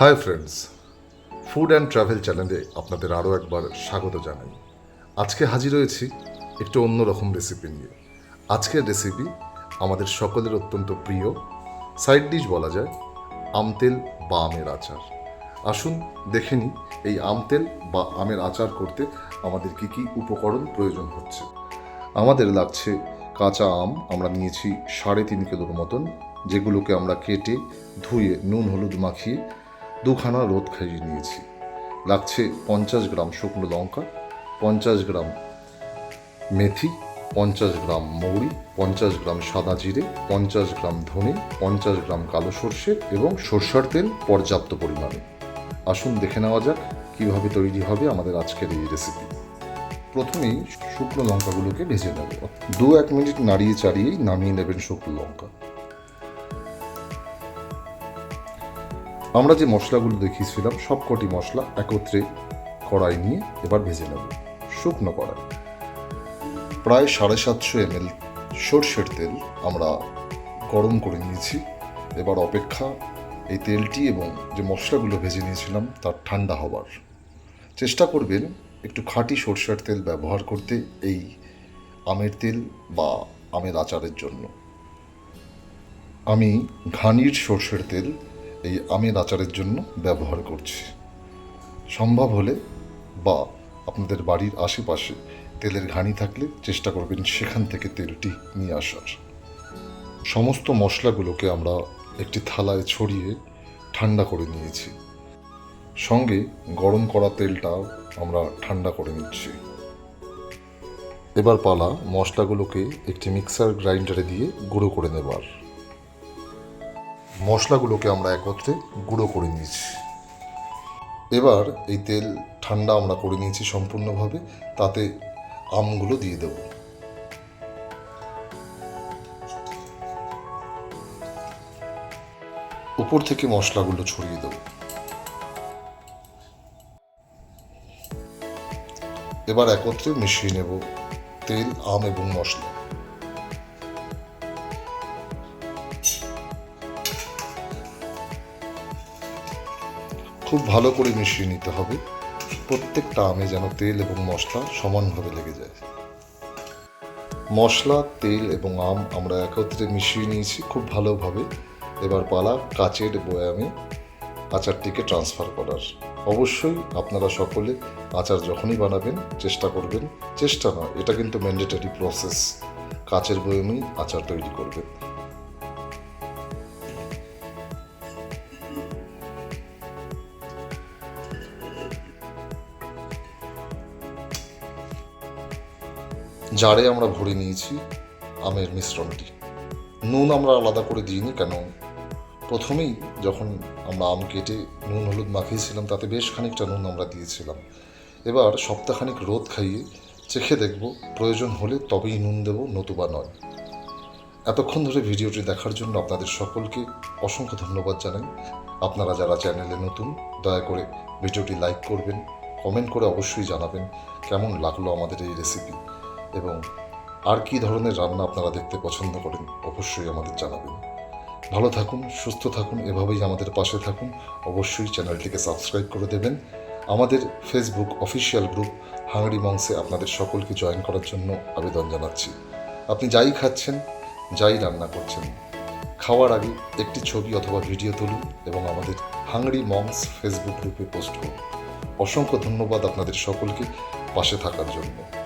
Hi friends food and travel চ্যানেলে আপনাদের আরও একবার স্বাগত জানাই। আজকে হাজির হয়েছি একটু অন্যরকম রেসিপি নিয়ে। আজকের রেসিপি আমাদের সকলের অত্যন্ত প্রিয়। সাইড ডিশ বলা যায় আমতেল বা আমের আচার। আসুন দেখে নিই, এই আমতেল বা আমের আচার করতে আমাদের কি কি উপকরণ প্রয়োজন হচ্ছে। আমাদের লাগছে কাঁচা আম, আমরা নিয়েছি সাড়ে তিন কিলোর মতন, যেগুলোকে আমরা কেটে ধুয়ে নুন হলুদ মাখিয়ে দুখানা রোদ খাইয়ে নিয়েছি। লাগছে পঞ্চাশ গ্রাম শুকনো লঙ্কা, পঞ্চাশ গ্রাম মেথি, পঞ্চাশ গ্রাম মৌরি, পঞ্চাশ গ্রাম সাদা জিরে, পঞ্চাশ গ্রাম ধনে, পঞ্চাশ গ্রাম কালো সর্ষে এবং সর্ষার তেল পর্যাপ্ত পরিমাণে। আসুন দেখে নেওয়া যাক কীভাবে তৈরি হবে আমাদের আজকের এই রেসিপি প্রথমেই শুকনো লঙ্কাগুলোকে ভেজে নেব। দু এক মিনিট নাড়িয়ে চাড়িয়েই নামিয়ে নেবেন শুকনো লঙ্কা। আমরা যে মশলাগুলো দেখিয়েছিলাম সব কটি মশলা একত্রে কড়াই নিয়ে এবার ভেজে নেব। শুকনো কড়াই। প্রায় সাড়ে সাতশো এমএল সর্ষের তেল আমরা গরম করে নিয়েছি। এবার অপেক্ষা এই তেলটি এবং যে মশলাগুলো ভেজে নিয়েছিলাম, তার ঠান্ডা হবার। চেষ্টা করবেন একটু খাঁটি সর্ষের তেল ব্যবহার করতে এই আমের তেল বা আমের আচারের জন্য। আমি ঘানির সর্ষের তেল এই আমের আচারের জন্য ব্যবহার করছি। সম্ভব হলে বা আপনাদের বাড়ির আশেপাশে তেলের ঘানি থাকলে চেষ্টা করবেন সেখান থেকে তেলটি নিয়ে আসার। সমস্ত মশলাগুলোকে আমরা একটি থালায় ছড়িয়ে ঠান্ডা করে নিয়েছি। সঙ্গে গরম করা তেলটাও আমরা ঠান্ডা করে নিচ্ছি। এবার পালা মশলাগুলোকে একটি মিক্সার গ্রাইন্ডারে দিয়ে গুঁড়ো করে নেবার। মশলাগুলোকে আমরা একত্রে গুঁড়ো করে নিয়েছি। এবার এই তেল ঠান্ডা আমরা করে নিয়েছি সম্পূর্ণভাবে, তাতে আমগুলো দিয়ে দেব। উপর থেকে মশলাগুলো ছড়িয়ে দেব। এবার একত্রে মিশিয়ে নেব তেল, আম এবং মশলা। খুব ভালো করে মিশিয়ে নিতে হবে। প্রত্যেকটা আমে যেন তেল এবং মশলা সমানভাবে লেগে যায়। মশলা, তেল এবং আম আমরা একত্রে মিশিয়ে নিয়েছি খুব ভালোভাবে। এবার পালা কাচের বয়ামে আচারটিকে ট্রান্সফার করার। অবশ্যই আপনারা সকলে আচার যখনই বানাবেন, চেষ্টা করবেন। চেষ্টা না এটা কিন্তু ম্যান্ডেটারি প্রসেস কাচের বয়ামেই আচার তৈরি করবেন। জারে আমরা ভরে নিয়েছি, আমের মিশ্রণটি। নুন আমরা আলাদা করে দিইনি, কেন? প্রথমেই যখন আমরা আম কেটে নুন হলুদ মাখিয়েছিলাম, তাতে বেশ খানিকটা নুন আমরা দিয়েছিলাম। এবার সপ্তাহখানিক রোদ খাইয়ে চেখে দেখব, প্রয়োজন হলে তবেই নুন দেব, নতুবা নয়। এতক্ষণ ধরে ভিডিওটি দেখার জন্য আপনাদের সকলকে অসংখ্য ধন্যবাদ জানাই। আপনারা যারা চ্যানেলে নতুন, দয়া করে ভিডিওটি লাইক করবেন, কমেন্ট করে অবশ্যই জানাবেন, কেমন লাগল আমাদের এই রেসিপি এবং আর কী ধরনের রান্না আপনারা দেখতে পছন্দ করেন অবশ্যই আমাদের জানাবেন। ভালো থাকুন, সুস্থ থাকুন, এভাবেই আমাদের পাশে থাকুন। অবশ্যই চ্যানেলটিকে সাবস্ক্রাইব করে দেবেন। আমাদের ফেসবুক অফিসিয়াল গ্রুপ হাংরি মংসে আপনাদের সকলকে জয়েন করার জন্য আবেদন জানাচ্ছি। আপনি যাই খাচ্ছেন, যাই রান্না করছেন, খাওয়ার আগে একটি ছবি অথবা ভিডিও তুলুন এবং আমাদের হাংরি মংস ফেসবুক গ্রুপে পোস্ট করুন। অসংখ্য ধন্যবাদ আপনাদের সকলকে পাশে থাকার জন্য।